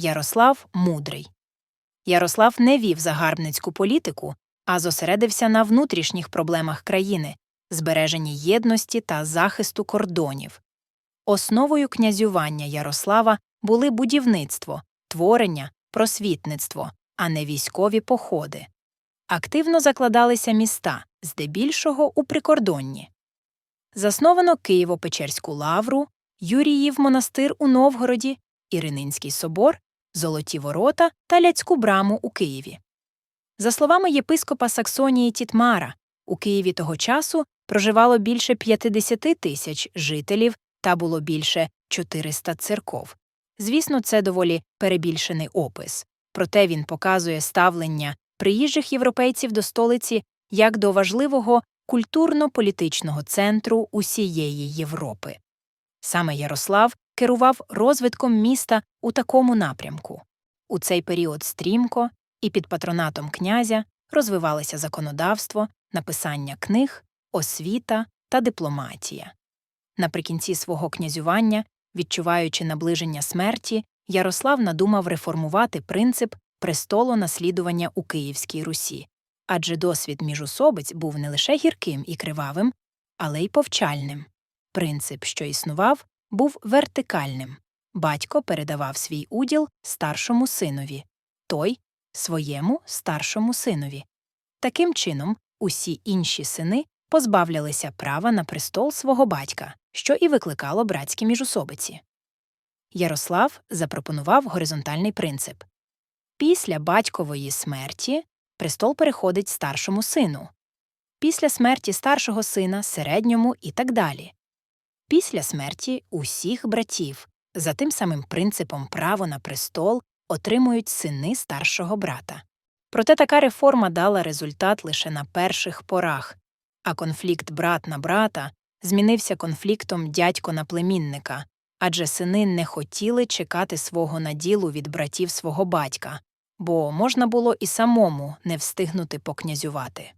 Ярослав Мудрий. Ярослав не вів загарбницьку політику, а зосередився на внутрішніх проблемах країни, збереженні єдності та захисту кордонів. Основою князювання Ярослава були будівництво, творення, просвітництво, а не військові походи. Активно закладалися міста, здебільшого у прикордонні. Засновано Києво-Печерську лавру, Юріїв монастир у Новгороді, Ірининський собор, Золоті ворота та Ляцьку браму у Києві. За словами єпископа Саксонії Тітмара, у Києві того часу проживало більше 50 тисяч жителів та було більше 400 церков. Звісно, це доволі перебільшений опис, проте він показує ставлення приїжджих європейців до столиці як до важливого культурно-політичного центру усієї Європи. Саме Ярослав керував розвитком міста у такому напрямку. У цей період стрімко і під патронатом князя розвивалося законодавство, написання книг, освіта та дипломатія. Наприкінці свого князювання, відчуваючи наближення смерті, Ярослав надумав реформувати принцип престолонаслідування у Київській Русі, адже досвід міжусобиць був не лише гірким і кривавим, але й повчальним. Принцип, що існував, був вертикальним. Батько передавав свій уділ старшому синові, той своєму старшому синові. Таким чином, усі інші сини позбавлялися права на престол свого батька, що і викликало братські міжусобиці. Ярослав запропонував горизонтальний принцип після батькової смерті престол переходить старшому сину, після смерті старшого сина середньому і так далі. Після смерті усіх братів за тим самим принципом право на престол отримують сини старшого брата. Проте така реформа дала результат лише на перших порах, а конфлікт брат на брата змінився конфліктом дядько на племінника, адже сини не хотіли чекати свого наділу від братів свого батька, бо можна було і самому не встигнути покнязювати.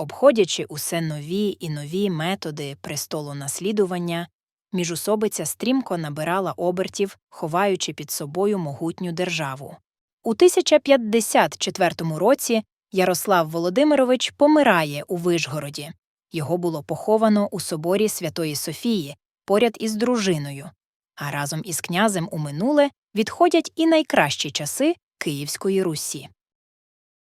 Обходячи усе нові і нові методи престолу наслідування, міжусобиця стрімко набирала обертів, ховаючи під собою могутню державу. У 1054 році Ярослав Володимирович помирає у Вишгороді. Його було поховано у соборі Святої Софії поряд із дружиною, а разом із князем у минуле відходять і найкращі часи Київської Русі.